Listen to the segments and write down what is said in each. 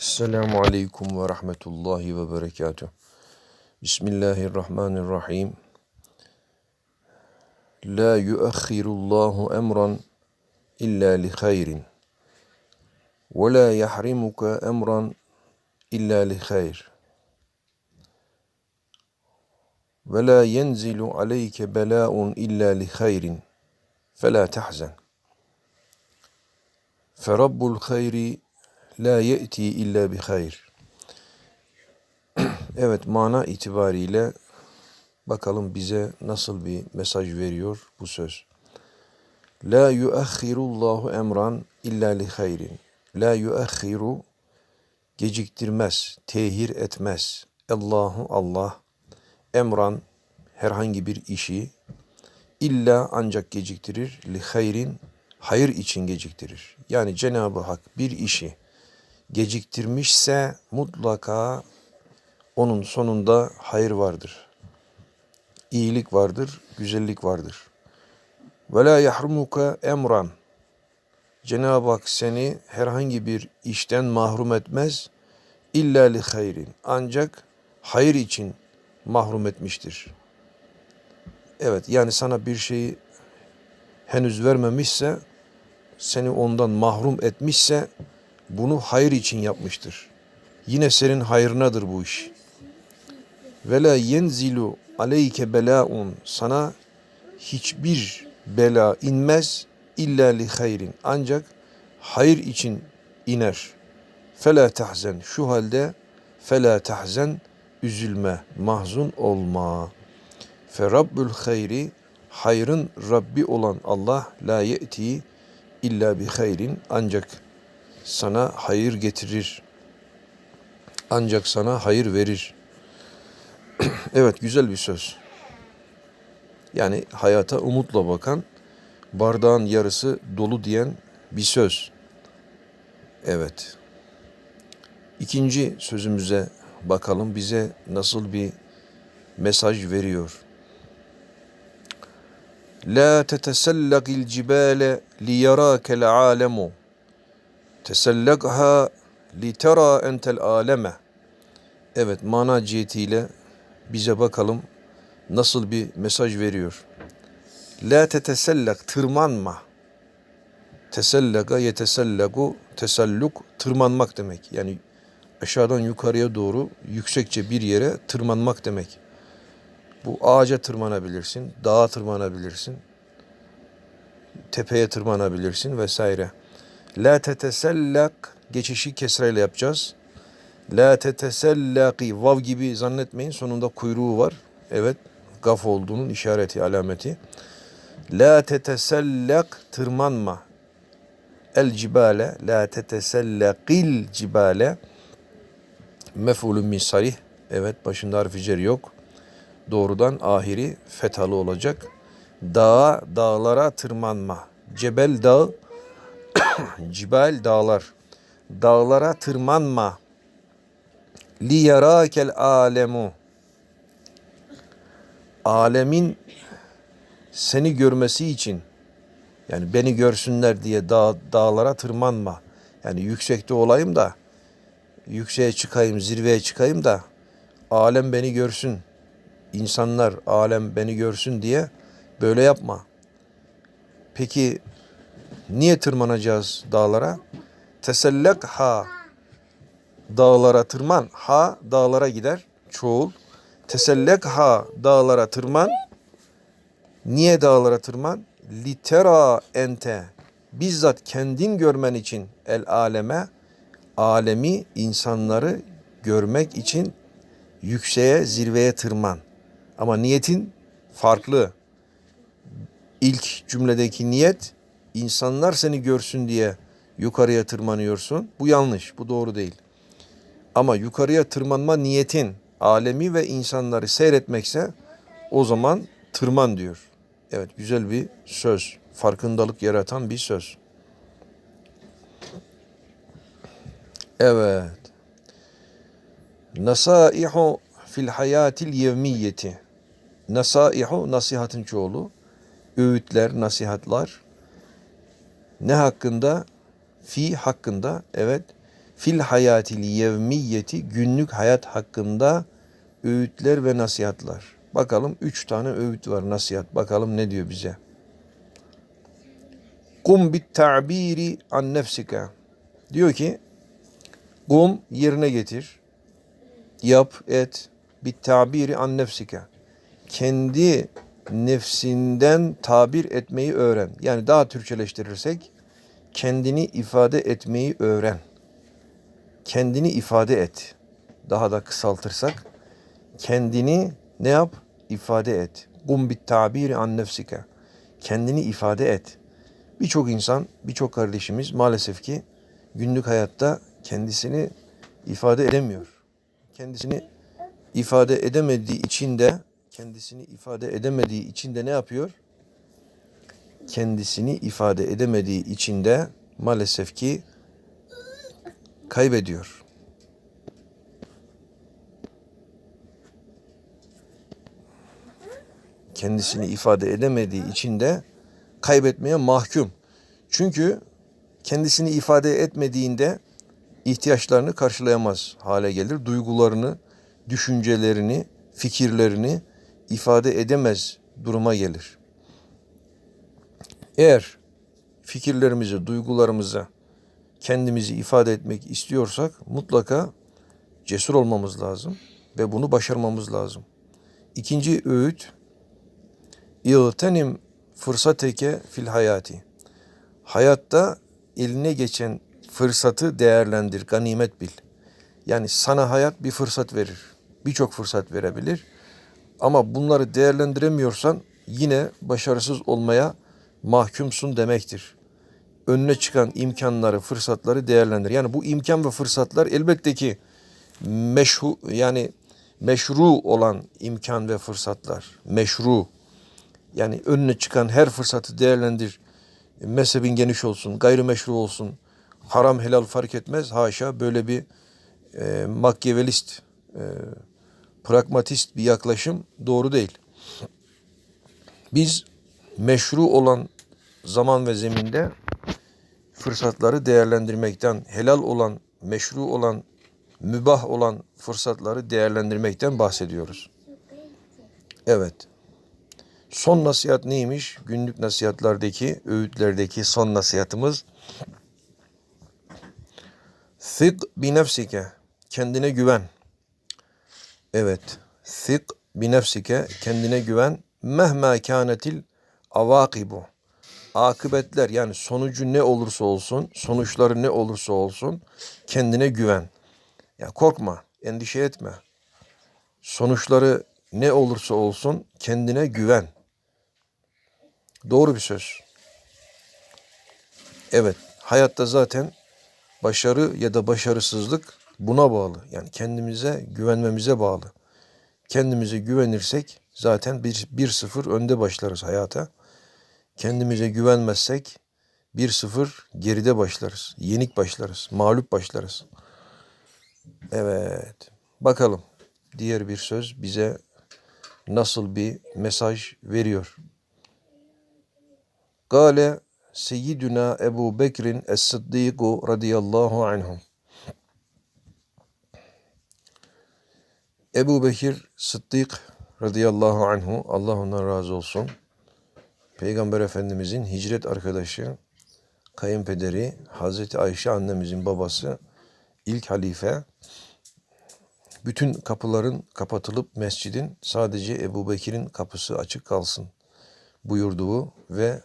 Esselamu Aleyküm ve Rahmetullahi ve Berekatuh. Bismillahirrahmanirrahim. La yuakhirullahu emran illa li hayrin. Ve la yahrimuka emran illa li hayr. Ve la yenzilu aleyke bela'un illa li hayrin. Fela tahzen. Ferabbul hayri La ye'ti illa bi hayr. Evet mana itibariyle bakalım bize nasıl bir mesaj veriyor bu söz. La yuahhirullahu emran illa li hayrin. La yuahhiru geciktirmez, tehir etmez. Allahu Allah emran herhangi bir işi illa ancak geciktirir li hayrin hayır için geciktirir. Yani Cenab-ı Hak bir işi geciktirmişse mutlaka onun sonunda hayır vardır. İyilik vardır, güzellik vardır. Ve la yahrumuka emran. Cenab-ı Hak seni herhangi bir işten mahrum etmez. İlla li hayrin. Ancak hayır için mahrum etmiştir. Evet yani sana bir şeyi henüz vermemişse, seni ondan mahrum etmişse bunu hayır için yapmıştır. Yine senin hayrınadır bu iş. Ve la yenzilu aleyke belaun sana hiçbir bela inmez illa li hayrin ancak hayır için iner. Fela tahzen şu halde fela tahzen üzülme, mahzun olma. Fe rabbül hayri hayrın Rabbi olan Allah la ye'ti illa bi hayrin ancak sana hayır getirir. Ancak sana hayır verir. evet güzel bir söz. Yani hayata umutla bakan, bardağın yarısı dolu diyen bir söz. Evet. İkinci sözümüze bakalım bize nasıl bir mesaj veriyor. La tetesellagil cibale liyarakel alemu Tesellekha litera entel aleme. Evet mana cihetiyle bize bakalım nasıl bir mesaj veriyor. La tetesellek tırmanma. Teselleka yetesellegu teselluk tırmanmak demek. Yani aşağıdan yukarıya doğru yüksekçe bir yere tırmanmak demek. Bu ağaca tırmanabilirsin, dağa tırmanabilirsin, tepeye tırmanabilirsin vesaire. La tetesellak geçişi kesreyle yapacağız. La tetesellaki vav gibi zannetmeyin sonunda kuyruğu var. Evet gaf olduğunun işareti alameti. La tetesellak tırmanma. El cibale la tetesellakil cibale mef'ulun min sarih. Evet başında harfi cer yok. Doğrudan ahiri fethalı olacak. Dağa, dağlara tırmanma. Cebel dağı Cibal dağlar. Dağlara tırmanma. Li yarakel alemu. Alemin seni görmesi için yani beni görsünler diye dağ, dağlara tırmanma. Yani yüksekte olayım da yükseğe çıkayım, zirveye çıkayım da alem beni görsün. İnsanlar alem beni görsün diye böyle yapma. Peki Niye tırmanacağız dağlara? Tesellek ha. Dağlara tırman. Ha dağlara gider. Çoğul. Tesellek ha dağlara tırman. Niye dağlara tırman? Litera ente. Bizzat kendin görmen için el aleme, alemi, insanları görmek için yükseğe, zirveye tırman. Ama niyetin farklı. İlk cümledeki niyet insanlar seni görsün diye yukarıya tırmanıyorsun. Bu yanlış, bu doğru değil. Ama yukarıya tırmanma niyetin alemi ve insanları seyretmekse o zaman tırman diyor. Evet güzel bir söz. Farkındalık yaratan bir söz. Evet. Nasaihu fil hayatil yevmiyeti. Nasaihu nasihatın çoğulu. Öğütler, nasihatlar ne hakkında? Fi hakkında evet. fil hayatil yevmiyeti günlük hayat hakkında öğütler ve nasihatler. Bakalım üç tane öğüt var nasihat. Bakalım ne diyor bize. Kum bit ta'biri an nefsike. Diyor ki kum yerine getir. Yap, et. Bit ta'biri an nefsike. Kendi nefsinden tabir etmeyi öğren. Yani daha Türkçeleştirirsek kendini ifade etmeyi öğren. Kendini ifade et. Daha da kısaltırsak kendini ne yap? İfade et. Kum bit tabiri an nefsike. Kendini ifade et. Birçok insan, birçok kardeşimiz maalesef ki günlük hayatta kendisini ifade edemiyor. Kendisini ifade edemediği için de kendisini ifade edemediği için de ne yapıyor? Kendisini ifade edemediği için de maalesef ki kaybediyor. Kendisini ifade edemediği için de kaybetmeye mahkum. Çünkü kendisini ifade etmediğinde ihtiyaçlarını karşılayamaz hale gelir. Duygularını, düşüncelerini, fikirlerini ifade edemez duruma gelir. Eğer fikirlerimizi, duygularımızı kendimizi ifade etmek istiyorsak mutlaka cesur olmamız lazım ve bunu başarmamız lazım. İkinci öğüt İğtenim fırsateke fil hayati. Hayatta eline geçen fırsatı değerlendir, ganimet bil. Yani sana hayat bir fırsat verir. Birçok fırsat verebilir. Ama bunları değerlendiremiyorsan yine başarısız olmaya mahkumsun demektir. Önüne çıkan imkanları, fırsatları değerlendir. Yani bu imkan ve fırsatlar elbette ki meşru yani meşru olan imkan ve fırsatlar. Meşru. Yani önüne çıkan her fırsatı değerlendir. Mezhebin geniş olsun, gayrimeşru olsun. Haram helal fark etmez. Haşa böyle bir e, makyavelist, e, pragmatist bir yaklaşım doğru değil. Biz meşru olan zaman ve zeminde fırsatları değerlendirmekten, helal olan, meşru olan, mübah olan fırsatları değerlendirmekten bahsediyoruz. Evet. Son nasihat neymiş? Günlük nasihatlardaki, öğütlerdeki son nasihatımız. Thik bi nefsike. Kendine güven. Evet. Thik bi nefsike. Kendine güven. Mehma kânetil avakibu. Akıbetler yani sonucu ne olursa olsun, sonuçları ne olursa olsun kendine güven. Ya korkma, endişe etme. Sonuçları ne olursa olsun kendine güven. Doğru bir söz. Evet, hayatta zaten başarı ya da başarısızlık buna bağlı. Yani kendimize güvenmemize bağlı. Kendimize güvenirsek zaten bir, bir sıfır önde başlarız hayata. Kendimize güvenmezsek bir sıfır geride başlarız. Yenik başlarız. Mağlup başlarız. Evet. Bakalım diğer bir söz bize nasıl bir mesaj veriyor. Gale Seyyiduna Ebu Bekir'in Es-Sıddiku radıyallahu anhum. Ebu Bekir Sıddık radıyallahu anhu Allah ondan razı olsun. Peygamber Efendimizin hicret arkadaşı, kayınpederi, Hazreti Ayşe annemizin babası, ilk halife, bütün kapıların kapatılıp mescidin sadece Ebu Bekir'in kapısı açık kalsın buyurduğu ve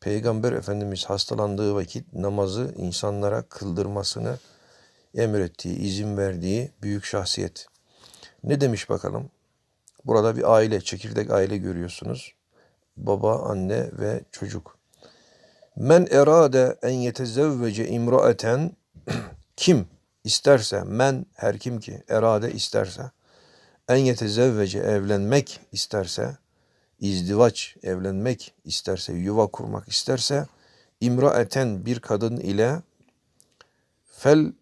Peygamber Efendimiz hastalandığı vakit namazı insanlara kıldırmasını emrettiği, izin verdiği büyük şahsiyet. Ne demiş bakalım? Burada bir aile, çekirdek aile görüyorsunuz. Baba, anne ve çocuk. Men erade en yetezevvece imraeten kim isterse men her kim ki erade isterse en yetezevvece evlenmek isterse izdivaç evlenmek isterse yuva kurmak isterse imraeten bir kadın ile fel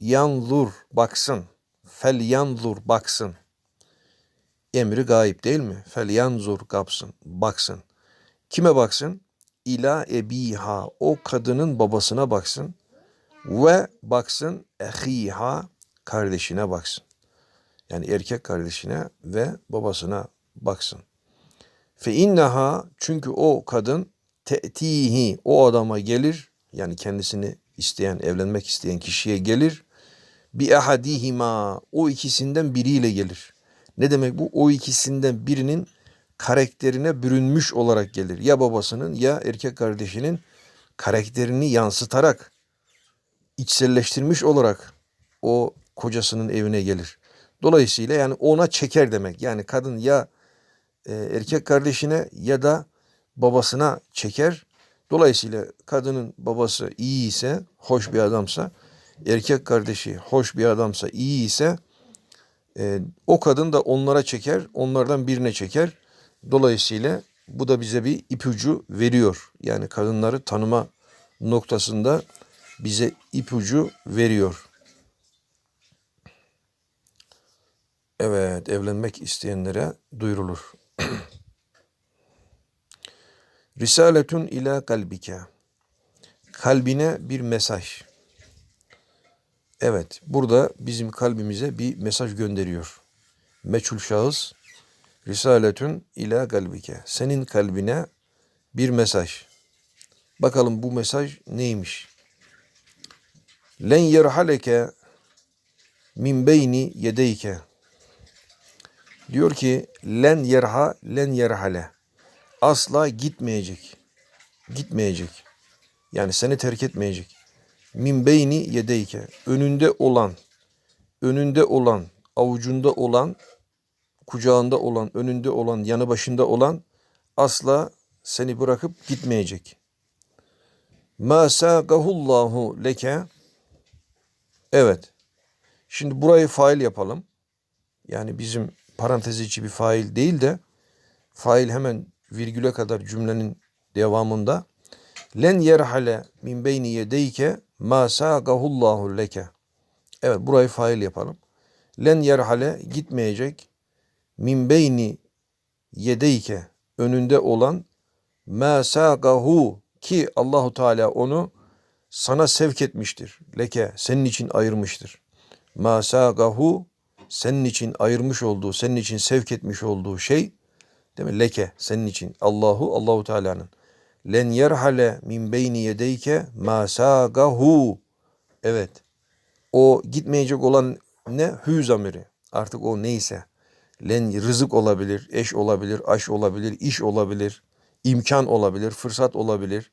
yanzur baksın fel yanzur baksın emri gayip değil mi? Fel yanzur kapsın, baksın. Kime baksın? İla ebiha, o kadının babasına baksın. Ve baksın ehiha kardeşine baksın. Yani erkek kardeşine ve babasına baksın. Fe inneha çünkü o kadın te'tihi o adama gelir yani kendisini isteyen evlenmek isteyen kişiye gelir bi ahadihima o ikisinden biriyle gelir. Ne demek bu? O ikisinden birinin karakterine bürünmüş olarak gelir. Ya babasının ya erkek kardeşinin karakterini yansıtarak içselleştirmiş olarak o kocasının evine gelir. Dolayısıyla yani ona çeker demek. Yani kadın ya e, erkek kardeşine ya da babasına çeker. Dolayısıyla kadının babası iyi ise, hoş bir adamsa, erkek kardeşi hoş bir adamsa, iyi ise e, o kadın da onlara çeker, onlardan birine çeker. Dolayısıyla bu da bize bir ipucu veriyor. Yani kadınları tanıma noktasında bize ipucu veriyor. Evet, evlenmek isteyenlere duyurulur. Risaletun ila kalbike. Kalbine bir mesaj. Evet, burada bizim kalbimize bir mesaj gönderiyor. Meçhul şahıs, Risaletun ila kalbike. Senin kalbine bir mesaj. Bakalım bu mesaj neymiş? Len yerhaleke min beyni yedeyke. Diyor ki len yerha len yerhale. Asla gitmeyecek. Gitmeyecek. Yani seni terk etmeyecek. Min beyni yedeyke. Önünde olan, önünde olan, avucunda olan, kucağında olan, önünde olan, yanı başında olan asla seni bırakıp gitmeyecek. Ma sâgahullahu leke. Evet. Şimdi burayı fail yapalım. Yani bizim parantez içi bir fail değil de fail hemen virgüle kadar cümlenin devamında len yerhale min beyni yedeyke ma sâgahullahu leke. Evet burayı fail yapalım. Len yerhale gitmeyecek min beyni yedeyke önünde olan ma sâgahu ki Allahu Teala onu sana sevk etmiştir. Leke senin için ayırmıştır. Ma sâgahu senin için ayırmış olduğu, senin için sevk etmiş olduğu şey değil mi? Leke senin için. Allahu Allahu Teala'nın. Len yerhale min beyni yedeyke ma sâgahu. Evet. O gitmeyecek olan ne? Hü zamiri. Artık o neyse. Len rızık olabilir, eş olabilir, aş olabilir, iş olabilir, imkan olabilir, fırsat olabilir.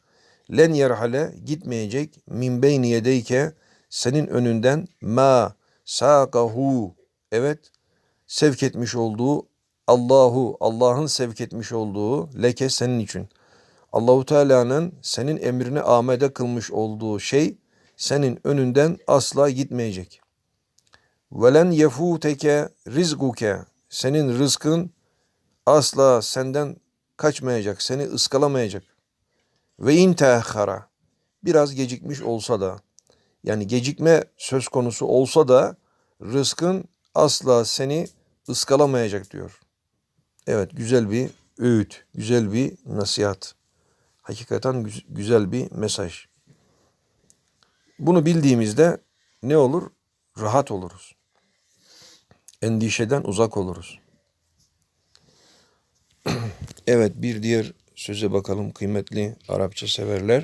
Len yerhale gitmeyecek min beyni yedeyke senin önünden ma sâgahu Evet, sevk etmiş olduğu Allahu, Allah'ın sevk etmiş olduğu leke senin için. Allahu Teala'nın senin emrini amede kılmış olduğu şey senin önünden asla gitmeyecek. Velen yefuteke rizguke senin rızkın asla senden kaçmayacak, seni ıskalamayacak. Ve in teahhara biraz gecikmiş olsa da yani gecikme söz konusu olsa da rızkın asla seni ıskalamayacak diyor. Evet güzel bir öğüt, güzel bir nasihat. Hakikaten güzel bir mesaj. Bunu bildiğimizde ne olur? Rahat oluruz. Endişeden uzak oluruz. evet bir diğer söze bakalım kıymetli Arapça severler.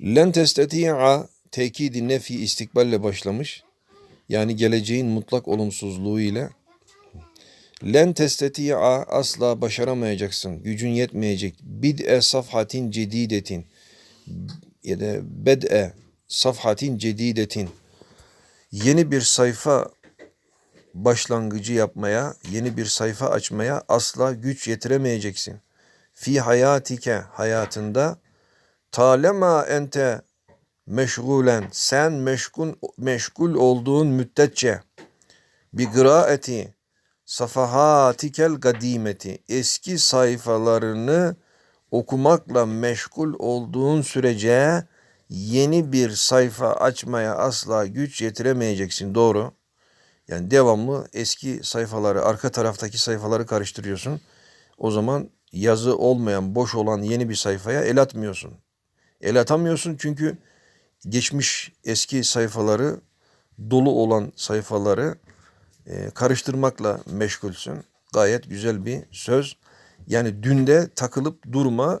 Len testeti'a tekidi nefi istikballe başlamış. Yani geleceğin mutlak olumsuzluğu ile len testeti'a asla başaramayacaksın. Gücün yetmeyecek. Bid'e safhatin cedidetin ya da bed'e safhatin cedidetin yeni bir sayfa başlangıcı yapmaya, yeni bir sayfa açmaya asla güç yetiremeyeceksin. Fi hayatike hayatında talema ente meşgulen sen meşgul meşgul olduğun müddetçe bir kıraati safahatikel kadimeti eski sayfalarını okumakla meşgul olduğun sürece yeni bir sayfa açmaya asla güç yetiremeyeceksin. Doğru. Yani devamlı eski sayfaları, arka taraftaki sayfaları karıştırıyorsun. O zaman yazı olmayan, boş olan yeni bir sayfaya el atmıyorsun. El atamıyorsun çünkü geçmiş eski sayfaları dolu olan sayfaları e, karıştırmakla meşgulsün. Gayet güzel bir söz. Yani dünde takılıp durma,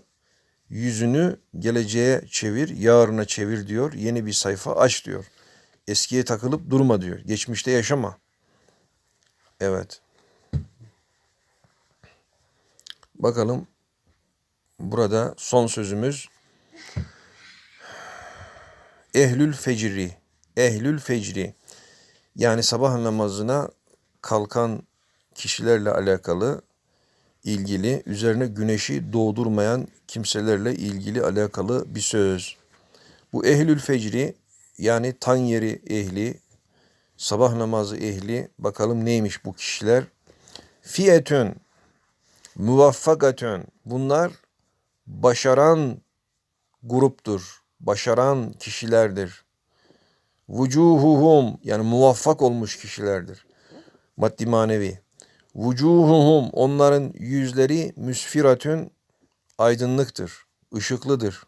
yüzünü geleceğe çevir, yarına çevir diyor. Yeni bir sayfa aç diyor. Eskiye takılıp durma diyor. Geçmişte yaşama. Evet. Bakalım burada son sözümüz Ehlül fecri. Ehlül fecri. Yani sabah namazına kalkan kişilerle alakalı ilgili üzerine güneşi doğdurmayan kimselerle ilgili alakalı bir söz. Bu ehlül fecri yani tan yeri ehli, sabah namazı ehli bakalım neymiş bu kişiler? Fiyetün, muvaffakatün bunlar başaran gruptur, başaran kişilerdir. Vucuhuhum yani muvaffak olmuş kişilerdir. Maddi manevi. Vucuhuhum onların yüzleri müsfiratün aydınlıktır, ışıklıdır.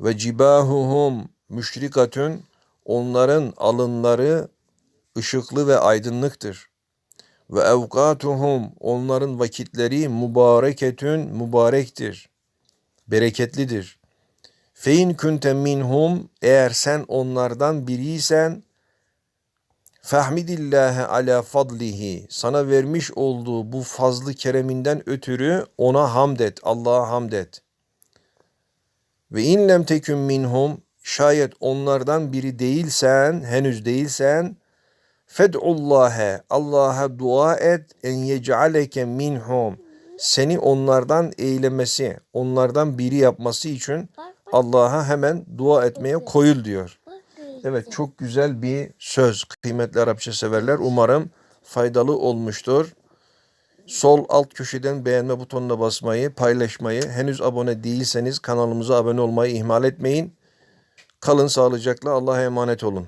Ve cibahuhum müşrikatün onların alınları ışıklı ve aydınlıktır. Ve evkatuhum onların vakitleri mübareketün mübarektir. Bereketlidir. Fein kunte minhum eğer sen onlardan biriysen Fahmidillâhe ala fadlihi. Sana vermiş olduğu bu fazlı kereminden ötürü ona hamd et. Allah'a hamd et. Ve in lem tekün minhum. Şayet onlardan biri değilsen, henüz değilsen, fed'ullâhe. Allah'a dua et. En yec'aleke minhum. Seni onlardan eylemesi, onlardan biri yapması için Allah'a hemen dua etmeye koyul diyor. Evet çok güzel bir söz kıymetli Arapça severler. Umarım faydalı olmuştur. Sol alt köşeden beğenme butonuna basmayı, paylaşmayı, henüz abone değilseniz kanalımıza abone olmayı ihmal etmeyin. Kalın sağlıcakla Allah'a emanet olun.